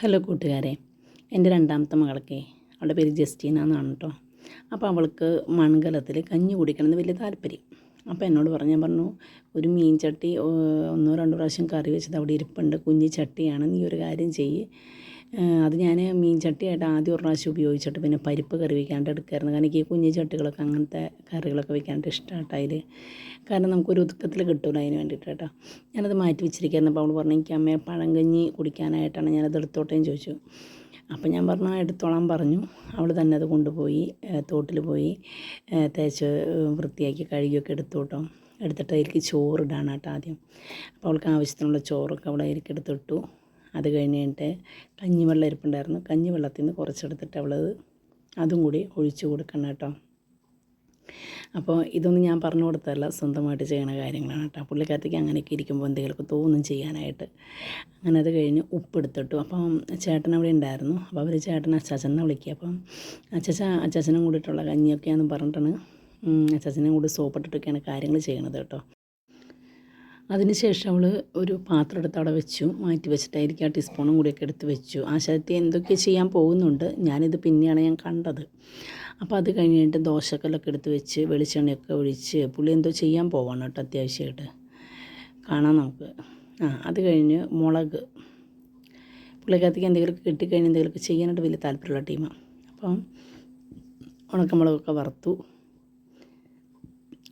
Hello കൂട്ടുകാരെ എന്റെ രണ്ടാമത്തെ മകളൊക്കെ അവളുടെ പേര് ജസ്റ്റീന എന്നാണ് കേട്ടോ അപ്പോൾ അവൾക്ക് മൺകലത്തിൽ കഞ്ഞി കുടിക്കണമെന്ന് വലിയ താല്പര്യം. അപ്പോൾ എന്നോട് പറഞ്ഞു ഞാൻ പറഞ്ഞു ഒരു മീൻ ചട്ടി ഒന്നോ രണ്ടോ പ്രാവശ്യം കറി വെച്ചത് അവിടെ ഇരിപ്പുണ്ട് കുഞ്ഞി ചട്ടിയാണ് നീ ഒരു കാര്യം ചെയ്യ്. അത് ഞാൻ മീൻ ചട്ടിയായിട്ട് ആദ്യം ഒരു പ്രാവശ്യം ഉപയോഗിച്ചിട്ട് പിന്നെ പരിപ്പ് കറി വയ്ക്കാണ്ട് എടുക്കായിരുന്നു. കാരണം എനിക്ക് കുഞ്ഞു ചട്ടികളൊക്കെ അങ്ങനത്തെ കറികളൊക്കെ വയ്ക്കാണ്ട് ഇഷ്ടമായിട്ട് അതിൽ കാരണം നമുക്കൊരു ഒതുക്കത്തിൽ കിട്ടുമല്ലോ അതിന് വേണ്ടിയിട്ട് കേട്ടോ ഞാനത് മാറ്റി വെച്ചിരിക്കുകയായിരുന്നു അപ്പോൾ അവൾ പറഞ്ഞു എനിക്ക് അമ്മയെ പഴങ്കഞ്ഞി കുടിക്കാനായിട്ടാണ് ഞാനത് എടുത്തോട്ടേന്ന് ചോദിച്ചു. അപ്പം ഞാൻ പറഞ്ഞു എടുത്തോളാൻ പറഞ്ഞു. അവൾ തന്നെ അത് കൊണ്ടുപോയി തോട്ടിൽ പോയി തേച്ച് വൃത്തിയാക്കി കഴുകിയൊക്കെ എടുത്തു കേട്ടോ എടുത്തിട്ട് അതിലേക്ക് ചോറിടാണ് കേട്ടോ ആദ്യം. അപ്പോൾ അവൾക്ക് ആവശ്യത്തിനുള്ള ചോറൊക്കെ അവൾ അതിലേക്ക് എടുത്തിട്ടു. അത് കഴിഞ്ഞിട്ട് കഞ്ഞിവെള്ളം ഇരിപ്പുണ്ടായിരുന്നു കഞ്ഞിവെള്ളത്തിൽ നിന്ന് കുറച്ചെടുത്തിട്ട് അവളത് അതും കൂടി ഒഴിച്ചു കൊടുക്കണം കേട്ടോ. അപ്പോൾ ഇതൊന്നും ഞാൻ പറഞ്ഞു കൊടുത്തതല്ല സ്വന്തമായിട്ട് ചെയ്യണ കാര്യങ്ങളാണ് കേട്ടോ. പുള്ളിക്കാരത്തേക്ക് അങ്ങനെയൊക്കെ ഇരിക്കുമ്പോൾ എന്തെങ്കിലുമൊക്കെ തോന്നും ചെയ്യാനായിട്ട്. അങ്ങനെ അത് കഴിഞ്ഞ് ഉപ്പെടുത്തിട്ടു. അപ്പം ചേട്ടൻ അവിടെ ഉണ്ടായിരുന്നു. അപ്പോൾ അവർ ചേട്ടൻ അച്ചാച്ചനെ വിളിക്കുക. അപ്പം അച്ചാച്ച അച്ചാച്ചനും കൂടിയിട്ടുള്ള കഞ്ഞിയൊക്കെയാണെന്ന് പറഞ്ഞിട്ടാണ് അച്ചാച്ചനും കൂടി സോപ്പിട്ടിട്ടൊക്കെയാണ് കാര്യങ്ങൾ ചെയ്യണത് കേട്ടോ. അതിനുശേഷം അവൾ ഒരു പാത്രം എടുത്ത് അവിടെ വെച്ചു മാറ്റി വെച്ചിട്ടായിരിക്കും ആ ടീസ്പൂണും കൂടിയൊക്കെ എടുത്ത് വെച്ചു. ആശാരത്തി എന്തൊക്കെ ചെയ്യാൻ പോകുന്നുണ്ട് ഞാനിത് പിന്നെയാണ് ഞാൻ കണ്ടത്. അപ്പോൾ അത് കഴിഞ്ഞിട്ട് ദോശക്കല്ലൊക്കെ എടുത്ത് വെച്ച് വെളിച്ചെണ്ണയൊക്കെ ഒഴിച്ച് പുള്ളി എന്തോ ചെയ്യാൻ പോവാണ് കേട്ടോ അത്യാവശ്യമായിട്ട്. കാണാം നമുക്ക്. ആ അത് കഴിഞ്ഞ് മുളക്. പുള്ളിക്കകത്തേക്ക് എന്തെങ്കിലുമൊക്കെ കിട്ടിക്കഴിഞ്ഞ് എന്തെങ്കിലുമൊക്കെ ചെയ്യാനായിട്ട് വലിയ താല്പര്യമുള്ള ടീമാണ്. അപ്പം ഉണക്കമുളകൊക്കെ വറുത്തു.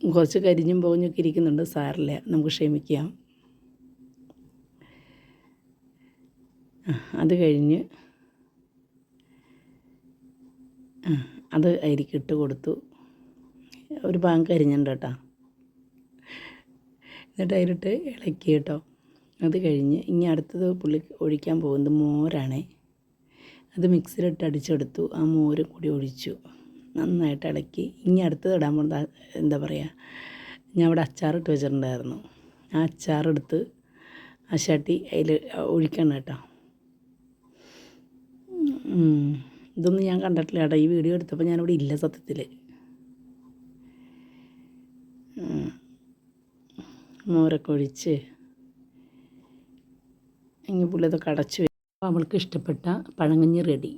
കുറച്ച് കരിഞ്ഞും പോകഞ്ഞൊക്കെ ഇരിക്കുന്നുണ്ട്. സാറില്ല നമുക്ക് ക്ഷമിക്കാം. അത് കഴിഞ്ഞ് അത് അരിക്ക് ഇട്ട് കൊടുത്തു. ഒരു ഭാഗം കരിഞ്ഞിട്ടുണ്ട് കേട്ടോ. എന്നിട്ട് അതിലിട്ട് ഇളക്കി കേട്ടോ. അത് കഴിഞ്ഞ് ഇനി അടുത്തത് പുള്ളി ഒഴിക്കാൻ പോകുന്നത് മോരാണേ. അത് മിക്സിയിലിട്ട് അടിച്ചെടുത്തു. ആ മോരും കൂടി ഒഴിച്ചു. നന്നായിട്ട് ഇളക്കി. ഇനി അടുത്തത് ഇടാൻ പോകുന്നത് എന്താ പറയുക ഞാൻ അവിടെ അച്ചാറിട്ട് വെച്ചിട്ടുണ്ടായിരുന്നു. ആ അച്ചാറെടുത്ത് ആ ചട്ടി അതിൽ ഒഴിക്കണം കേട്ടോ. ഇതൊന്നും ഞാൻ കണ്ടിട്ടില്ല കേട്ടോ. ഈ വീഡിയോ എടുത്തപ്പോൾ ഞാനിവിടെ ഇല്ല സത്യത്തിൽ മോരൊക്കെ ഒഴിച്ച് ഇനി പുള്ളി ഇതൊക്കെ അപ്പോൾ അവൾക്ക് ഇഷ്ടപ്പെട്ട പഴങ്കഞ്ഞി റെഡി.